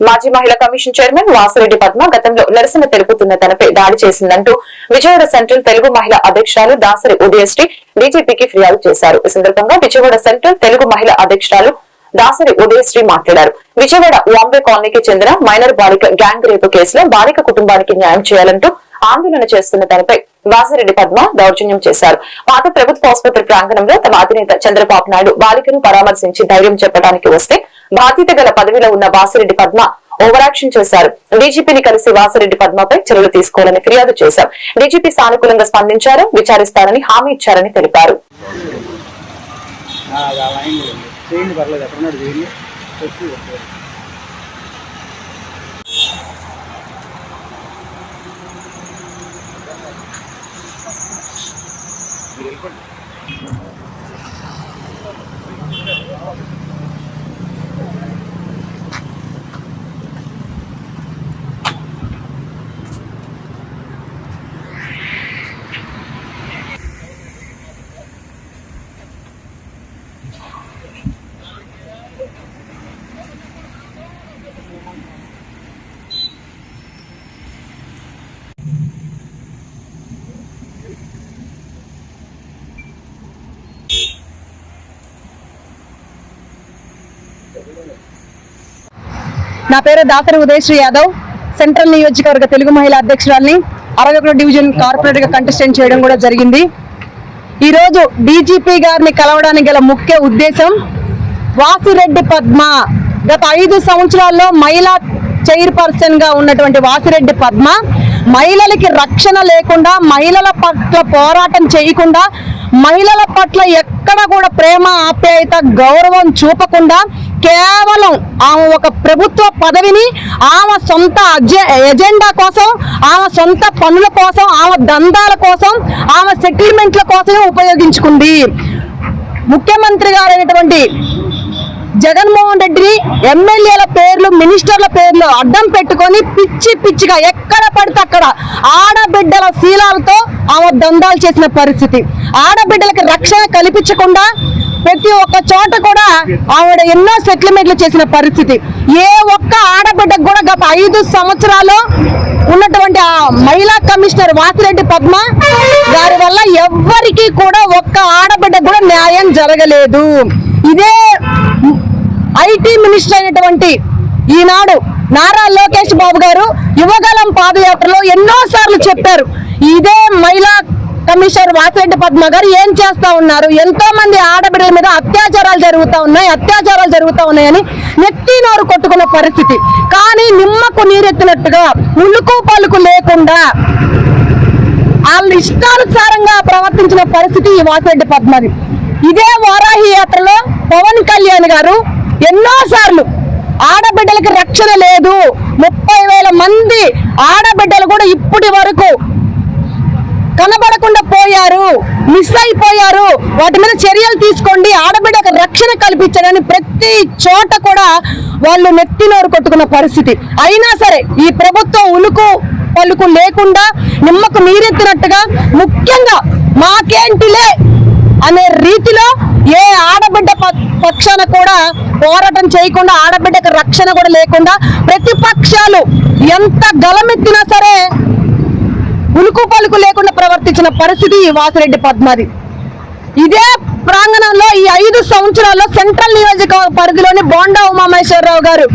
మాజీ మహిళా commission chairman Vasireddy Padma గతంలో నిరసన తెలుపుతున్న తనపై దాడి చేసిందంటూ విజయవాడ సెంట్రల్ తెలుగు మహిళా అధ్యక్షురాలు దాసరి ఉదయశ్రీ డీజీపీకి ఫిర్యాదు చేశారు. ఈ సందర్భంగా విజయవాడ సెంట్రల్ తెలుగు మహిళా అధ్యక్షురాలు దాసరి ఉదయశ్రీ మాట్లాడారు. విజయవాడ వాంబే కాలనీకి చెందిన మైనర్ బాలిక గ్యాంగ్ రేపు కేసులో బాలిక కుటుంబానికి న్యాయం చేయాలంటూ ఆందోళన చేస్తున్న తనపై వాసిరెడ్డి పద్మ దౌర్జన్యం చేశారు. పాత ప్రభుత్వ ఆసుపత్రి ప్రాంగణంలో తమ అధినేత చంద్రబాబు నాయుడు బాలికను పరామర్శించి ధైర్యం చెప్పడానికి వస్తే బాధ్యత గల పదవిలో ఉన్న వాసిరెడ్డి పద్మ ఓవరాక్షన్ చేశారు. డీజీపీని కలిసి వాసిరెడ్డి పద్మపై చర్యలు తీసుకోవాలని ఫిర్యాదు చేశారు. డీజీపీ సానుకూలంగా స్పందించారు విచారిస్తారని హామీ ఇచ్చారని తెలిపారు. మీరు వెళ్ళిపోండి. నా పేరు దాసరి ఉదయశ్రీ యాదవ్. సెంట్రల్ నియోజకవర్గ తెలుగు మహిళా అధ్యక్షురాల్ని అరవై ఒకటో డివిజన్ కార్పొరేట్గా కంటెస్టెంట్ చేయడం కూడా జరిగింది. ఈ రోజు డీజీపీ గారిని కలవడానికి గల ముఖ్య ఉద్దేశం వాసిరెడ్డి పద్మ. గత ఐదు సంవత్సరాల్లో మహిళా చైర్పర్సన్గా ఉన్నటువంటి వాసిరెడ్డి పద్మ మహిళలకి రక్షణ లేకుండా మహిళల పట్ల పోరాటం చేయకుండా మహిళల పట్ల ఎక్కడ కూడా ప్రేమ ఆప్యాయత గౌరవం చూపకుండా కేవలం ఆమె ఒక ప్రభుత్వ పదవిని ఆమె సొంత అజె ఎజెండా కోసం ఆమె సొంత పనుల కోసం ఆమె దందాల కోసం ఆమె సెటిల్మెంట్ల కోసమే ఉపయోగించుకుంది. ముఖ్యమంత్రి గారైనటువంటి జగన్మోహన్ రెడ్డిని ఎమ్మెల్యేల పేర్లు మినిస్టర్ల పేర్లు అడ్డం పెట్టుకొని పిచ్చి పిచ్చిగా ఎక్కడ పడితే అక్కడ ఆడబిడ్డల శీలాలతో ఆమె దందాలు చేసిన పరిస్థితి. ఆడబిడ్డలకి రక్షణ కల్పించకుండా ప్రతి ఒక్క చోట కూడా ఆవిడ ఎన్నో సెటిల్మెంట్లు చేసిన పరిస్థితి. ఏ ఒక్క ఆడబిడ్డకు కూడా గత ఐదు సంవత్సరాలు ఉన్నటువంటి ఆ మహిళా కమిషనర్ వాసిరెడ్డి పద్మ గారి వల్ల ఎవ్వరికీ కూడా ఒక్క ఆడబిడ్డకు కూడా న్యాయం జరగలేదు. ఇదే ఐటీ మినిస్టర్ అయినటువంటి ఈనాడు నారా లోకేష్ బాబు గారు యువగలం పాదయాత్రలో ఎన్నో సార్లు చెప్పారు. ఇదే మహిళా కమిషనర్ వాసిరెడ్డి పద్మ గారు ఏం చేస్తా ఉన్నారు? ఎంతో మంది ఆడబిడ్డల మీద అత్యాచారాలు జరుగుతూ ఉన్నాయి అత్యాచారాలు జరుగుతూ ఉన్నాయని నెత్తి నోరు కొట్టుకున్న పరిస్థితి. కానీ నిమ్మకు నీరెత్తినట్టుగా ఉలుకు పలుకు లేకుండా వాళ్ళ ఇష్టానుసారంగా ప్రవర్తించిన పరిస్థితి ఈ వాసిరెడ్డి పద్మది. ఇదే వారాహి యాత్రలో పవన్ కళ్యాణ్ గారు ఎన్నో సార్లు ఆడబిడ్డలకి రక్షణ లేదు. ముప్పై వేల మంది ఆడబిడ్డలు కూడా ఇప్పటి వరకు కనబడకుండా పోయారు మిస్ అయిపోయారు. వాటి మీద చర్యలు తీసుకోండి. ఆడబిడ్డకు రక్షణ కల్పించాలని ప్రతి చోట కూడా వాళ్ళు నెత్తి నోరు కొట్టుకున్న పరిస్థితి. అయినా సరే ఈ ప్రభుత్వం ఉలుకు పలుకు లేకుండా నిమ్మకు నీరెత్తినట్టుగా ముఖ్యంగా మాకేంటిలే అనే రీతిలో ఏ ఆడబిడ్డ పక్షాన కూడా పోరాటం చేయకుండా ఆడబిడ్డకు రక్షణ కూడా లేకుండా ప్రతిపక్షాలు ఎంత గలమెత్తినా సరే ఉలుకు పలుకు లేకుండా ప్రవర్తించిన పరిస్థితి ఈ వాసిరెడ్డి పద్మది. ఇదే ప్రాంగణంలో ఈ ఐదు సంవత్సరాల్లో సెంట్రల్ నియోజకవర్గ పరిధిలోని బోండా ఉమామేశ్వరరావు గారు